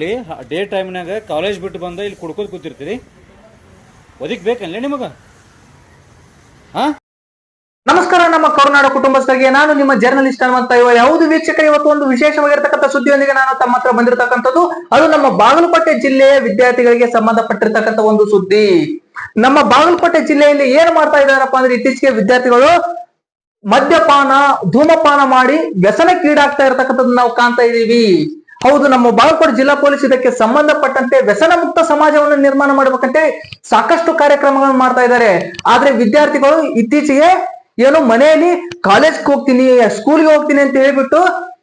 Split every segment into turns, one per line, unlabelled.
ಇಲ್ಲಿ ಡೇ ಟೈಮ್ನಾಗ ಕಾಲೇಜ್ ಬಿಟ್ಟು ಬಂದ ಇಲ್ಲಿ ಕುಡ್ಕೋದು ಕೂತಿರ್ತೀರಿ. ಒದಕ್ ಬೇಕಲ್ಲ ನಿಮಗ? ಹಾ?
ನಮಸ್ಕಾರ, ನಮ್ಮ ಕರುನಾಡ ಕುಟುಂಬಸ್ಥರಿಗೆ. ನಾನು ನಿಮ್ಮ ಜರ್ನಲಿಸ್ಟ್ ಅನ್ನುವಂತ ಇವ ಯಾವುದು ವೀಕ್ಷಕರು, ಇವತ್ತು ಒಂದು ವಿಶೇಷವಾಗಿರ್ತಕ್ಕಂಥ ಸುದ್ದಿಯೊಂದಿಗೆ ನಾನು ತಮ್ಮ ಹತ್ರ ಬಂದಿರತಕ್ಕಂಥದ್ದು. ಅದು ನಮ್ಮ ಬಾಗಲಕೋಟೆ ಜಿಲ್ಲೆಯ ವಿದ್ಯಾರ್ಥಿಗಳಿಗೆ ಸಂಬಂಧಪಟ್ಟಿರ್ತಕ್ಕಂಥ ಒಂದು ಸುದ್ದಿ. ನಮ್ಮ ಬಾಗಲಕೋಟೆ ಜಿಲ್ಲೆಯಲ್ಲಿ ಏನ್ ಮಾಡ್ತಾ ಇದಾರಪ್ಪ ಅಂದ್ರೆ, ಇತ್ತೀಚೆಗೆ ವಿದ್ಯಾರ್ಥಿಗಳು ಮದ್ಯಪಾನ, ಧೂಮಪಾನ ಮಾಡಿ ವ್ಯಸನಕ್ಕೀಡಾಗ್ತಾ ಇರತಕ್ಕಂಥದ್ದು ನಾವು ಕಾಣ್ತಾ ಇದೀವಿ ಹೌದು, ನಮ್ಮ ಬಾಗಲಕೋಟೆ ಜಿಲ್ಲಾ ಪೊಲೀಸ್ ಇದಕ್ಕೆ ಸಂಬಂಧಪಟ್ಟಂತೆ ವ್ಯಸನ ಮುಕ್ತ ಸಮಾಜವನ್ನು ನಿರ್ಮಾಣ ಮಾಡಬೇಕಂತೆ ಸಾಕಷ್ಟು ಕಾರ್ಯಕ್ರಮಗಳನ್ನು ಮಾಡ್ತಾ ಇದ್ದಾರೆ. ಆದ್ರೆ ವಿದ್ಯಾರ್ಥಿಗಳು ಇತ್ತೀಚೆಗೆ ಏನು ಮನೆಯಲ್ಲಿ ಕಾಲೇಜ್ಗೆ ಹೋಗ್ತೀನಿ ಸ್ಕೂಲ್ಗೆ ಹೋಗ್ತೀನಿ ಅಂತ ಹೇಳ್ಬಿಟ್ಟು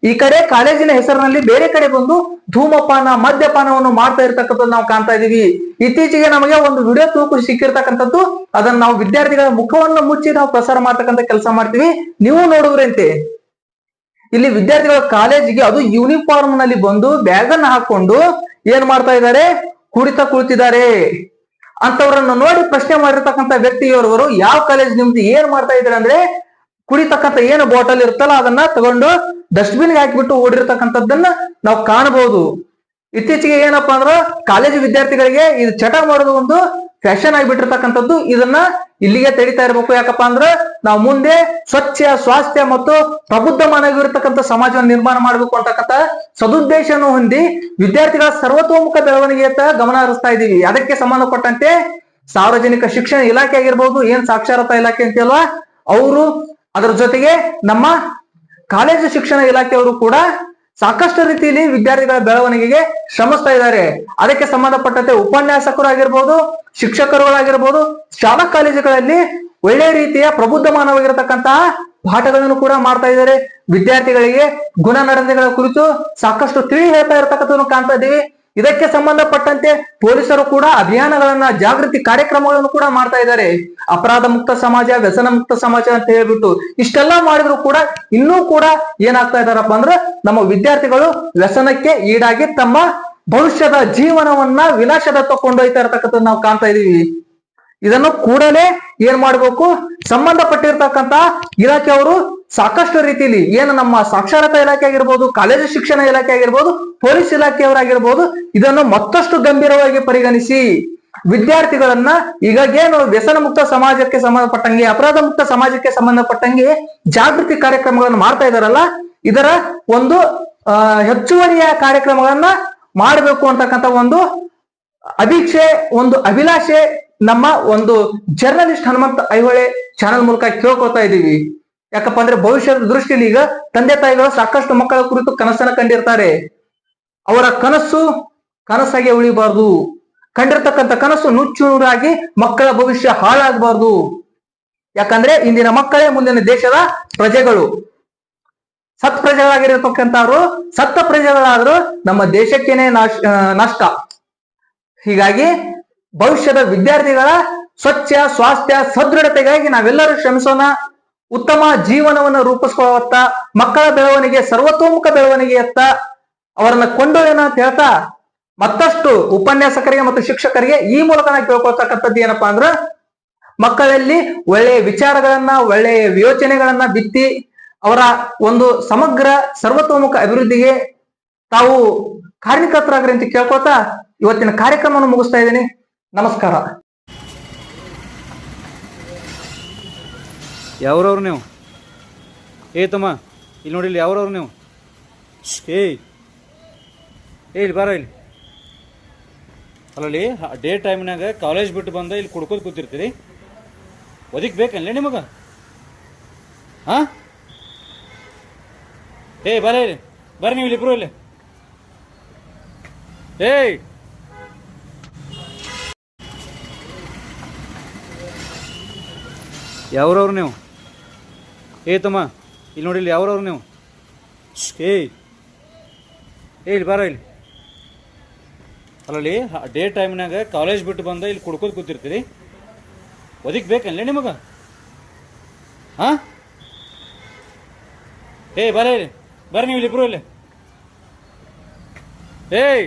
ಈ ಕಡೆ ಕಾಲೇಜಿನ ಹೆಸರಿನಲ್ಲಿ ಬೇರೆ ಕಡೆ ಬಂದು ಧೂಮಪಾನ, ಮದ್ಯಪಾನವನ್ನು ಮಾಡ್ತಾ ಇರ್ತಕ್ಕಂಥದ್ದು ನಾವು ಕಾಣ್ತಾ ಇದೀವಿ. ಇತ್ತೀಚೆಗೆ ನಮಗೆ ಒಂದು ವಿಡಿಯೋ ತೂಕು ಸಿಕ್ಕಿರ್ತಕ್ಕಂಥದ್ದು, ಅದನ್ನ ನಾವು ವಿದ್ಯಾರ್ಥಿಗಳ ಮುಖವನ್ನು ಮುಚ್ಚಿ ನಾವು ಪ್ರಸಾರ ಮಾಡ್ತಕ್ಕಂಥ ಕೆಲಸ ಮಾಡ್ತೀವಿ. ನೀವು ನೋಡುವ್ರಂತೆ ಇಲ್ಲಿ ವಿದ್ಯಾರ್ಥಿಗಳ ಕಾಲೇಜಿಗೆ ಅದು ಯೂನಿಫಾರ್ಮ್ನಲ್ಲಿ ಬಂದು ಬ್ಯಾಗ್ ಅನ್ನ ಹಾಕೊಂಡು ಏನ್ ಮಾಡ್ತಾ ಇದ್ದಾರೆ? ಕುಡಿತಾ ಕುಳಿತಿದ್ದಾರೆ. ಅಂತವ್ರನ್ನ ನೋಡಿ ಪ್ರಶ್ನೆ ಮಾಡಿರ್ತಕ್ಕಂಥ ವ್ಯಕ್ತಿಯವರವರು ಯಾವ ಕಾಲೇಜ್ ನಿಮ್ದು ಏನ್ ಮಾಡ್ತಾ ಇದ್ದಾರೆ ಅಂದ್ರೆ ಕುಡಿತಕ್ಕಂಥ ಏನು ಬಾಟಲ್ ಇರುತ್ತಲ್ಲ ಅದನ್ನ ತಗೊಂಡು ಡಸ್ಟ್ಬಿನ್ ಹಾಕಿಬಿಟ್ಟು ಓಡಿರ್ತಕ್ಕಂಥದ್ದನ್ನ ನಾವು ಕಾಣಬಹುದು. ಇತ್ತೀಚೆಗೆ ಏನಪ್ಪಾ ಅಂದ್ರ ಕಾಲೇಜು ವಿದ್ಯಾರ್ಥಿಗಳಿಗೆ ಇದು ಚಟ ಮಾಡೋದು ಒಂದು ಫ್ಯಾಷನ್ ಆಗಿಬಿಟ್ಟಿರ್ತಕ್ಕಂಥದ್ದು. ಇದನ್ನ ಇಲ್ಲಿಗೆ ತಡಿತಾ ಇರಬೇಕು. ಯಾಕಪ್ಪ ಅಂದ್ರ ನಾವು ಮುಂದೆ ಸ್ವಚ್ಛ, ಸ್ವಾಸ್ಥ್ಯ ಮತ್ತು ಪ್ರಬುದ್ಧಮಾನವಾಗಿರ್ತಕ್ಕಂಥ ಸಮಾಜವನ್ನು ನಿರ್ಮಾಣ ಮಾಡಬೇಕು ಅಂತಕ್ಕಂಥ ಸದುದ್ದೇಶವನ್ನು ಹೊಂದಿ ವಿದ್ಯಾರ್ಥಿಗಳ ಸರ್ವತೋಮುಖ ಬೆಳವಣಿಗೆಯತ್ತ ಗಮನ ಹರಿಸ್ತಾ ಇದ್ದೀವಿ. ಅದಕ್ಕೆ ಸಂಬಂಧಪಟ್ಟಂತೆ ಸಾರ್ವಜನಿಕ ಶಿಕ್ಷಣ ಇಲಾಖೆ ಆಗಿರ್ಬೋದು, ಏನ್ ಸಾಕ್ಷರತಾ ಇಲಾಖೆ ಅಂತೇಳುವ, ಅವರು ಅದರ ಜೊತೆಗೆ ನಮ್ಮ ಕಾಲೇಜು ಶಿಕ್ಷಣ ಇಲಾಖೆಯವರು ಕೂಡ ಸಾಕಷ್ಟು ರೀತಿಯಲ್ಲಿ ವಿದ್ಯಾರ್ಥಿಗಳ ಬೆಳವಣಿಗೆಗೆ ಶ್ರಮಿಸ್ತಾ ಇದ್ದಾರೆ. ಅದಕ್ಕೆ ಸಂಬಂಧಪಟ್ಟಂತೆ ಉಪನ್ಯಾಸಕರು ಆಗಿರ್ಬೋದು, ಶಿಕ್ಷಕರುಗಳಾಗಿರ್ಬೋದು, ಶಾಲಾ ಕಾಲೇಜುಗಳಲ್ಲಿ ಒಳ್ಳೆ ರೀತಿಯ ಪ್ರಬುದ್ಧ ಮಾನವಾಗಿರತಕ್ಕಂತಹ ಪಾಠಗಳನ್ನು ಕೂಡ ಮಾಡ್ತಾ ಇದ್ದಾರೆ. ವಿದ್ಯಾರ್ಥಿಗಳಿಗೆ ಗುಣ ನಡತೆಗಳ ಕುರಿತು ಸಾಕಷ್ಟು ತಿಳಿ ಹೇಳ್ತಾ ಇರತಕ್ಕಂಥದ್ದನ್ನು ಕಾಣ್ತಾ ಇದ್ದೀವಿ. ಇದಕ್ಕೆ ಸಂಬಂಧಪಟ್ಟಂತೆ ಪೊಲೀಸರು ಕೂಡ ಅಭಿಯಾನಗಳನ್ನ, ಜಾಗೃತಿ ಕಾರ್ಯಕ್ರಮಗಳನ್ನು ಕೂಡ ಮಾಡ್ತಾ ಇದ್ದಾರೆ. ಅಪರಾಧ ಮುಕ್ತ ಸಮಾಜ, ವ್ಯಸನ ಮುಕ್ತ ಸಮಾಜ ಅಂತ ಹೇಳ್ಬಿಟ್ಟು ಇಷ್ಟೆಲ್ಲ ಮಾಡಿದ್ರು ಕೂಡ ಇನ್ನೂ ಕೂಡ ಏನಾಗ್ತಾ ಇದಾರಪ್ಪ ಅಂದ್ರೆ ನಮ್ಮ ವಿದ್ಯಾರ್ಥಿಗಳು ವ್ಯಸನಕ್ಕೆ ಈಡಾಗಿ ತಮ್ಮ ಭವಿಷ್ಯದ ಜೀವನವನ್ನ ವಿನಾಶದ ಕೊಂಡೊಯ್ತಾ ಇರತಕ್ಕಂಥದ್ದು ನಾವು ಕಾಣ್ತಾ ಇದೀವಿ ಇದನ್ನು ಕೂಡಲೇ ಏನ್ ಮಾಡ್ಬೇಕು? ಸಂಬಂಧಪಟ್ಟಿರ್ತಕ್ಕಂತ ಇಲಾಖೆಯವರು ಸಾಕಷ್ಟು ರೀತಿಯಲ್ಲಿ ಏನು ನಮ್ಮ ಸಾಕ್ಷರತಾ ಇಲಾಖೆ ಆಗಿರ್ಬೋದು, ಕಾಲೇಜು ಶಿಕ್ಷಣ ಇಲಾಖೆ ಆಗಿರ್ಬೋದು, ಪೊಲೀಸ್ ಇಲಾಖೆಯವರಾಗಿರ್ಬೋದು, ಇದನ್ನು ಮತ್ತಷ್ಟು ಗಂಭೀರವಾಗಿ ಪರಿಗಣಿಸಿ ವಿದ್ಯಾರ್ಥಿಗಳನ್ನ ಈಗ ಏನು ವ್ಯಸನ ಮುಕ್ತ ಸಮಾಜಕ್ಕೆ ಸಂಬಂಧಪಟ್ಟಂಗೆ, ಅಪರಾಧ ಮುಕ್ತ ಸಮಾಜಕ್ಕೆ ಸಂಬಂಧಪಟ್ಟಂಗೆ ಜಾಗೃತಿ ಕಾರ್ಯಕ್ರಮಗಳನ್ನು ಮಾಡ್ತಾ ಇದಾರಲ್ಲ ಇದರ ಒಂದು ಹೆಚ್ಚುವರಿಯ ಕಾರ್ಯಕ್ರಮಗಳನ್ನ ಮಾಡಬೇಕು ಅಂತಕ್ಕಂಥ ಒಂದು ಅಭೀಕ್ಷೆ, ಒಂದು ಅಭಿಲಾಷೆ ನಮ್ಮ ಒಂದು ಜರ್ನಲಿಸ್ಟ್ ಹನುಮಂತ ಐಹೊಳೆ ಚಾನೆಲ್ ಮೂಲಕ ಕೇಳ್ಕೊತಾ ಇದೀವಿ ಯಾಕಪ್ಪ ಅಂದ್ರೆ ಭವಿಷ್ಯದ ದೃಷ್ಟಿಯಲ್ಲಿ ಈಗ ತಂದೆ ತಾಯಿಗಳು ಸಾಕಷ್ಟು ಮಕ್ಕಳ ಕುರಿತು ಕನಸನ್ನ ಕಂಡಿರ್ತಾರೆ. ಅವರ ಕನಸು ಕನಸಾಗಿ ಉಳಿಬಾರ್ದು. ಕಂಡಿರ್ತಕ್ಕಂಥ ಕನಸು ನುಚ್ಚು ನೂರಾಗಿ ಮಕ್ಕಳ ಭವಿಷ್ಯ ಹಾಳಾಗಬಾರ್ದು. ಯಾಕಂದ್ರೆ ಇಂದಿನ ಮಕ್ಕಳೇ ಮುಂದಿನ ದೇಶದ ಪ್ರಜೆಗಳು. ಸತ್ ಪ್ರಜೆಗಳಾಗಿರತಕ್ಕಂಥವ್ರು ಸತ್ತ ಪ್ರಜೆಗಳಾದ್ರೂ ನಮ್ಮ ದೇಶಕ್ಕೇನೆ ನಾಶ ನಷ್ಟ. ಹೀಗಾಗಿ ಭವಿಷ್ಯದ ವಿದ್ಯಾರ್ಥಿಗಳ ಸ್ವಚ್ಛ, ಸ್ವಾಸ್ಥ್ಯ, ಸದೃಢತೆಗಾಗಿ ನಾವೆಲ್ಲರೂ ಶ್ರಮಿಸೋಣ. ಉತ್ತಮ ಜೀವನವನ್ನು ರೂಪಿಸ್ಕೊಳ್ಳುವತ್ತ, ಮಕ್ಕಳ ಬೆಳವಣಿಗೆ, ಸರ್ವತೋಮುಖ ಬೆಳವಣಿಗೆಯತ್ತ ಅವರನ್ನ ಕೊಂಡೊಯ್ಯೋಣ ಅಂತ ಹೇಳ್ತಾ ಮತ್ತಷ್ಟು ಉಪನ್ಯಾಸಕರಿಗೆ ಮತ್ತು ಶಿಕ್ಷಕರಿಗೆ ಈ ಮೂಲಕ ನಾವು ಕೇಳ್ಕೊಳ್ತಕ್ಕಂಥದ್ದು ಏನಪ್ಪಾ ಅಂದ್ರ ಮಕ್ಕಳಲ್ಲಿ ಒಳ್ಳೆಯ ವಿಚಾರಗಳನ್ನ, ಒಳ್ಳೆಯ ಯೋಚನೆಗಳನ್ನ ಬಿತ್ತಿ ಅವರ ಒಂದು ಸಮಗ್ರ, ಸರ್ವತೋಮುಖ ಅಭಿವೃದ್ಧಿಗೆ ತಾವು ಕಾರ್ಯಕರ್ತರಾಗ್ರಿ ಅಂತ ಕೇಳ್ಕೊಳ್ತಾ ಇವತ್ತಿನ ಕಾರ್ಯಕ್ರಮವನ್ನು ಮುಗಿಸ್ತಾ ಇದ್ದೀನಿ. ನಮಸ್ಕಾರ.
ಯಾವ್ರವ್ರು ನೀವು? ಏ ತಮ್ಮ, ಇಲ್ಲಿ ನೋಡಿ, ಇಲ್ಲಿ ಯಾವ್ರವ್ರು ನೀವು? ಏಯ್ ಇಲ್ಲಿ ಬಾರ ಇಲ್ಲಿ. ಅಲ್ಲಲ್ಲಿ ಡೇ ಟೈಮ್ನಾಗ ಕಾಲೇಜ್ ಬಿಟ್ಟು ಬಂದು ಇಲ್ಲಿ ಕುಡ್ಕೋದು ಕೂತಿರ್ತೀರಿ. ಒದಕ್ ಬೇಕಲ್ಲ ನಿಮಗೆ? ಹಾಂ? ಏಯ್ ಬರ ಇಲ್ಲಿ. ಬರ್ರಿ ನೀವು ಇಲ್ಲಿ ಇಬ್ರು ಇಲ್ಲಿ. ಏಯ್ ಯಾವ್ರವ್ರು ನೀವು? ಏ ತಮ್ಮ, ಇಲ್ಲಿ ನೋಡಿ, ಇಲ್ಲಿ ಯಾವ್ರವ್ರು ನೀವು? ಏಯ್ ಏ ಇಲ್ಲಿ ಬಾರ ಇಲ್ಲಿ. ಅಲ್ಲಲ್ಲಿ ಡೇ ಟೈಮ್ನಾಗ ಕಾಲೇಜ್ ಬಿಟ್ಟು ಬಂದ ಇಲ್ಲಿ ಕುಡ್ಕೋದು ಕೂತಿರ್ತೀರಿ. ಒದಕ್ ಬೇಕಲ್ಲ ನಿಮಗೆ? ಹಾಂ? ಏಯ್, ಬರ ಇಲ್ಲಿ. ಬರ್ರಿ ನೀವು ಇಲ್ಲಿ ಇಬ್ರು ಇಲ್ಲಿ. ಏಯ್